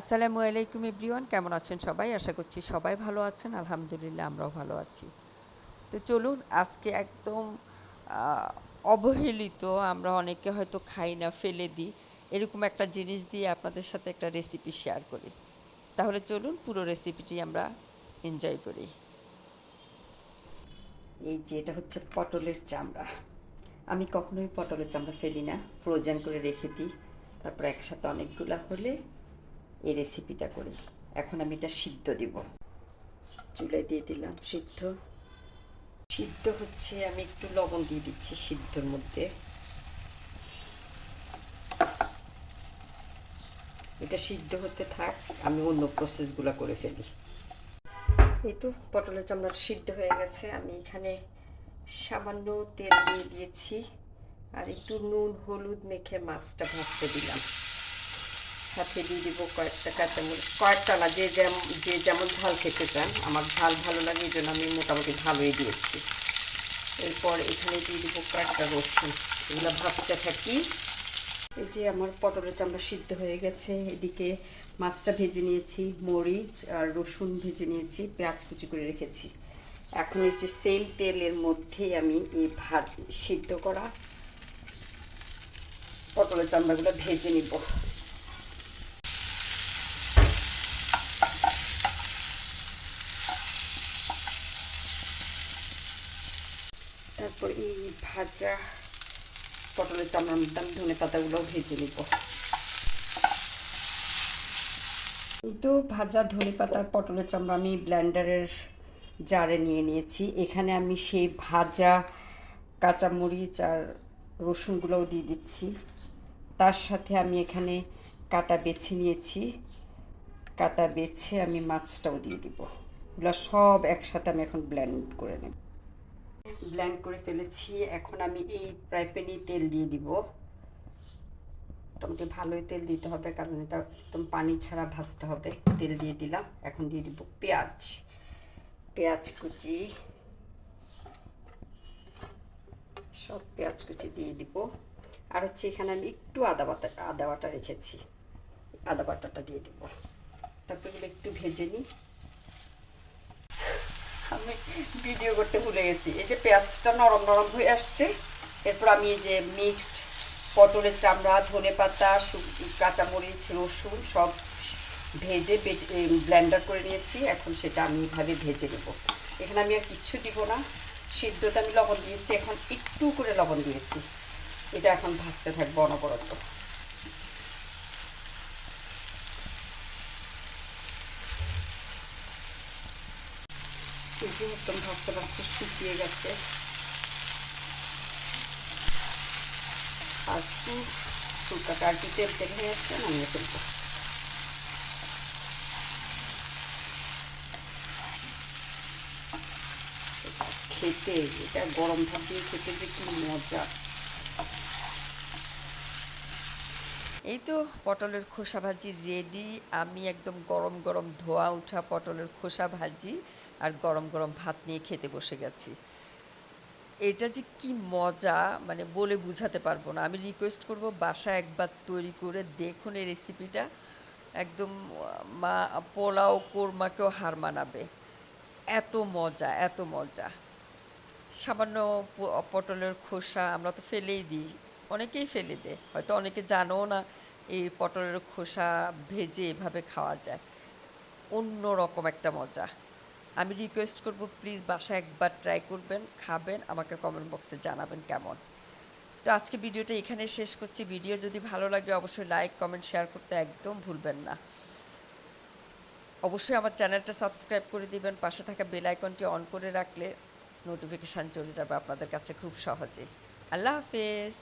আসসালামু আলাইকুম এভরিওয়ান, কেমন আছেন সবাই? আশা করছি সবাই ভালো আছেন। আলহামদুলিল্লাহ, আমরাও ভালো আছি। তো চলুন, আজকে একদম অবহেলিত, আমরা অনেকে হয়তো খাই না, ফেলে দিই, এরকম একটা জিনিস দিয়ে আপনাদের সাথে একটা রেসিপি শেয়ার করি। তাহলে চলুন, পুরো রেসিপিটি আমরা এনজয় করি। এই যে, এটা হচ্ছে পটলের চামড়া। আমি কখনোই পটলের চামড়া ফেলি না ফ্রোজেন করে রেখে দিই। তারপর একসাথে অনেকগুলা হলে এই রেসিপিটা করি। এখন আমি এটা সিদ্ধ দিব। চুলায় দিয়ে দিলাম সিদ্ধ। সিদ্ধ হচ্ছে, আমি একটু লবণ দিয়ে দিচ্ছি সিদ্ধর মধ্যে। এটা সিদ্ধ হতে থাক, আমি অন্য প্রসেসগুলো করে ফেলি। এই তো, পটলের চামড়াটা সিদ্ধ হয়ে গেছে। আমি এখানে সামান্য তেল দিয়ে দিয়েছি। আর একটু নুন, হলুদ মেখে মাছটা ভাজতে দিলাম। সাথে দিয়ে দিব কয়েকটা কাঁচামরিচ। কয়েকটা না, যে যেমন যে যেমন ঝাল খেতে চান, আমার ঝাল ভালো লাগে এই জন্য আমি মোটামুটি ভালোই দিয়েছি। এরপর এখানে দিয়ে দিব কয়েকটা রসুন। এগুলো ভাজতে থাকি। এই যে আমার পটলের চামড়া সিদ্ধ হয়ে গেছে। এদিকে মাছটা ভেজে নিয়েছি, মরিচ আর রসুন ভেজে নিয়েছি, পেঁয়াজ কুচি করে রেখেছি। এখন এই যে সেম তেলের মধ্যে আমি এই ভাত সিদ্ধ করা পটলের চামড়াগুলো ভেজে নিব। তারপর এই ভাজা পটলের চামড়ার মধ্যে আমি ধনে পাতাগুলোও ভেজে নিব। এই তো ভাজা ধনে পাতার পটলের চামড়া আমি ব্লেন্ডারের জারে নিয়ে নিয়েছি। এখানে আমি সেই ভাজা কাঁচামরিচ আর রসুনগুলোও দিয়ে দিচ্ছি। তার সাথে আমি এখানে কাটা বেছে নিয়েছি। কাটা বেছে আমি মাছটাও দিয়ে দিব। এগুলো সব একসাথে আমি এখন ব্লেন্ড করে নেব। ব্ল্যান্ড করে ফেলেছি। এখন আমি এই ফ্রাই প্যানেই তেল দিয়ে দিব। মোটামুটি ভালোই তেল দিতে হবে, কারণ এটা একদম পানি ছাড়া ভাজতে হবে। তেল দিয়ে দিলাম, এখন দিয়ে দিব পেঁয়াজ। পেঁয়াজ কুচি। সব পেঁয়াজ কুচি দিয়ে দিব। আর হচ্ছে এখানে আমি একটু আদা বাটা আদা বাটা রেখেছি। আদা বাটাটা দিয়ে দিব। তারপর একটু ভেজে নিই। আমি ভিডিও করতে ভুলে গেছি। এই যে পেঁয়াজটা নরম নরম হয়ে আসছে, এরপর আমি এই যে মিক্সড পটলের চামড়া, ধনে পাতা কাঁচামরিচ, রসুন সব ভেজে ব্লেন্ডার করে নিয়েছি। এখন সেটা আমি এইভাবে ভেজে নেব। এখানে আমি আর কিচ্ছু দিব না। সিদ্ধতে আমি লবণ দিয়েছি। এখন একটু করে লবণ দিয়েছি। এটা এখন ভাজতে থাকব অনবরত। যে একদম ভাজতে ভাজতে শুকিয়ে গেছে আর কি তেল তেল হয়ে আসছে নামিয়ে ফেলব খেতে এটা গরম ভাত দিয়ে খেতে যে কি মজা এই তো পটলের খোসা ভাজি রেডি আমি একদম গরম গরম ধোয়া ওঠা পটলের খোসা ভাজি। আর গরম গরম ভাত নিয়ে খেতে বসে গেছি। এটা যে কি মজা মানে বলে বুঝাতে পারব না। আমি রিকোয়েস্ট করব বাসা একবার তৈরি করে দেখুন এই রেসিপিটা একদম, মা পোলাও কোরমাকেও হার মানাবে। এত মজা এত মজা। সামান্য পটলের খোসা আমরা তো ফেলেই দিই। অনেকেই ফেলে দেয়। হয়তো অনেকে জানেও না এই পটলের খোসা ভেজে এভাবে খাওয়া যায়। অন্য রকম একটা মজা। আমি রিকোয়েস্ট করব প্লিজ বাসায় একবার ট্রাই করবেন, খাবেন, আমাকে কমেন্ট বক্সে জানাবেন কেমন। তো আজকে ভিডিওটা এখানে শেষ করছি। ভিডিও যদি ভালো লাগে অবশ্যই লাইক কমেন্ট শেয়ার করতে একদম ভুলবেন না। অবশ্যই আমার চ্যানেলটা সাবস্ক্রাইব করে দিবেন, পাশে থাকা বেল আইকনটি অন করে রাখলে নোটিফিকেশান চলে যাবে আপনাদের কাছে খুব সহজেই। আল্লাহ হাফেজ।